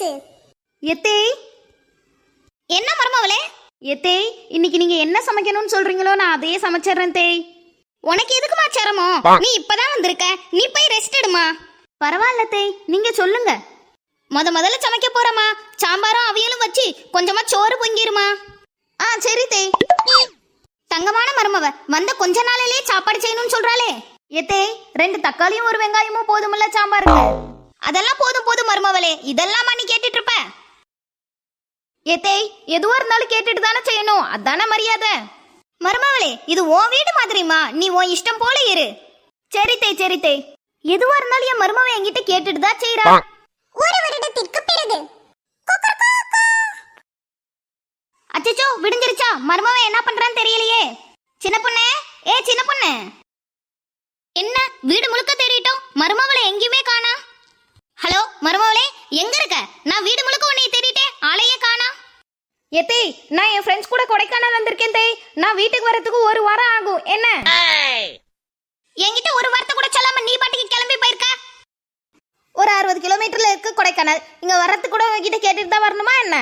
பேசு எத்தே? என்ன மருமவளே? எத்தே இன்னைக்கு நீங்க என்ன சமைக்கணும்னு சொல்றீங்களோ நான் அதையே சமைச்சிடுறேன் தேய் உனக்கு எதுக்குமா சிரமம்? நீ இப்பதான் வந்திருக்க. நீ போய் ரெஸ்ட் எடுமா. பரவாயில்ல தேய் நீங்க சொல்லுங்க. முத முதல்ல சமைக்க போறமா சாம்பாரும் அவியலும் வச்சு கொஞ்சமா சோறு பொங்கிருமா. ஆ சரி தேய் தங்கமான மருமவ வந்த கொஞ்ச நாளிலேயே சாப்பாடு செய்யணும்னு சொல்றாளே. எத்தே ரெண்டு தக்காளியும் ஒரு வெங்காயமும் போதுமில்ல சாம்பாருக்கு? அதெல்லாம் போதும் போதும் மருமவளே. இதெல்லாமா நீ எத்தேய் எதுவா இருந்தாலும் கேட்டுட்டு தானே செய்யணும். அதானே மரியாதை. மருமவளே இது உன் வீடு மாதிரிமா நீ உன் இஷ்டம் போல இரு. சரி தேய் சரி தேய் எதுவா இருந்தாலும் என் மருமவன் என்கிட்ட கேட்டுட்டு தான் செய்யறா ஒரு வருடத்திற்கு பிறகு. அச்சச்சோ விடிஞ்சிருச்சா? மருமவன் என்ன பண்றான்னு தெரியலையே. சின்ன பொண்ணு ஏ சின்ன பொண்ணு. என்ன வீடு முழுக்க தேடிட்டோம்? மருமவளை எங்கேயுமே காணா. ஹலோ மருமவளே எங்க இருக்க? நான் வீடு முழுக்க எத்தே நான் என் ஃப்ரெண்ட்ஸ் கூட கொடைக்கானல் வந்திருக்கேன் தேய். நான் வீட்டுக்கு வரதுக்கு ஒரு வாரம் ஆகும். என்ன? என்கிட்ட ஒரு வார்த்தை கூட சொல்லாம நீ பாட்டுக்கு கிளம்பி போயிருக்க? ஒரு அறுபது கிலோமீட்டர்ல இருக்கு கொடைக்கானல். இங்க வர்றதுக்கு கூட உங்ககிட்ட கேட்டுட்டு தான் வரணுமா என்ன?